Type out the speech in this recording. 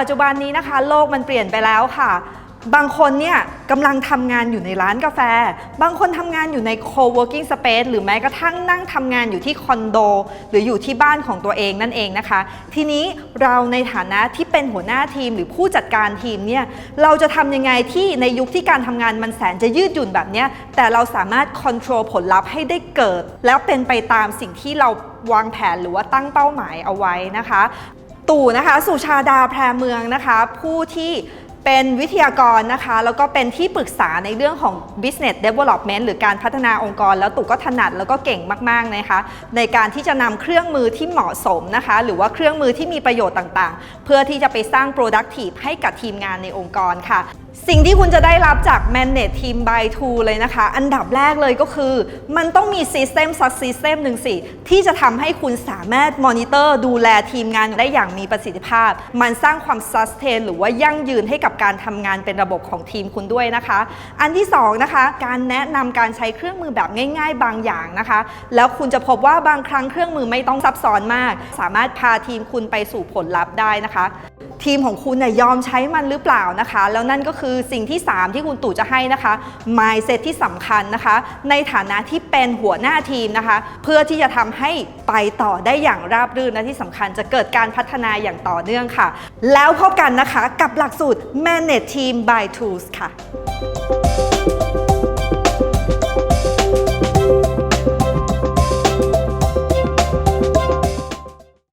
ปัจจุบันนี้นะคะโลกมันเปลี่ยนไปแล้วค่ะ บางคนเนี่ยกำลังทำงานอยู่ในร้านกาแฟ บางคนทำงานอยู่ใน co-working space หรือแม้กระทั่งนั่งทำงานอยู่ที่คอนโด หรืออยู่ที่บ้านของตัวเองนั่นเองนะคะ ทีนี้เราในฐานะที่เป็นหัวหน้าทีมหรือผู้จัดการทีมเนี่ยเราจะทำยังไงที่ในยุคที่การทำงานมันแสนจะยืดหยุ่นแบบเนี้ยแต่เราสามารถ control ผลลัพธ์ให้ได้เกิด แล้วเป็นไปตามสิ่งที่เราวางแผนหรือว่าตั้งเป้าหมายเอาไว้นะคะ ตู่นะคะสุชาดาแพรเมืองนะคะ ผู้ที่เป็นวิทยากรนะคะ แล้วก็เป็นที่ปรึกษาในเรื่องของ business development หรือการพัฒนาองค์กร แล้วตู่ก็ถนัดแล้วก็เก่งมากๆนะคะ ในการที่จะนำเครื่องมือที่เหมาะสมนะคะ หรือว่าเครื่องมือที่มีประโยชน์ต่างๆ เพื่อที่จะไปสร้าง productive ให้กับทีมงานในองค์กรค่ะ สิ่งที่คุณจะได้รับจาก Manage Team by Tool เลยนะคะ อันดับแรกเลยก็คือ มันต้องมี System สัก System หนึ่งสิ ที่จะทำให้คุณสามารถมอนิเตอร์ดูแลทีมงานได้อย่างมีประสิทธิภาพ มันสร้างความ sustain หรือว่ายั่งยืนให้กับการทำงานเป็นระบบของทีมคุณด้วยนะคะ อันที่สองนะคะการแนะนำการใช้เครื่องมือแบบง่าย ๆ บางอย่างนะคะ แล้วคุณจะพบว่าบางครั้งเครื่องมือไม่ต้องซับซ้อนมาก สามารถพาทีมคุณไปสู่ผลลัพธ์ได้นะคะ ทีมของคุณเนี่ยยอมใช้มันหรือเปล่านะคะ แล้วนั่นก็คือสิ่งที่ 3 ที่คุณตู่จะให้นะคะ mindset ที่สำคัญนะคะ ในฐานะที่เป็นหัวหน้าทีมนะคะ เพื่อที่จะทำให้ไปต่อได้อย่างราบรื่นและที่สำคัญจะเกิดการพัฒนาอย่างต่อเนื่องค่ะ แล้วพบกันนะคะกับหลักสูตร manage team by tools ค่ะ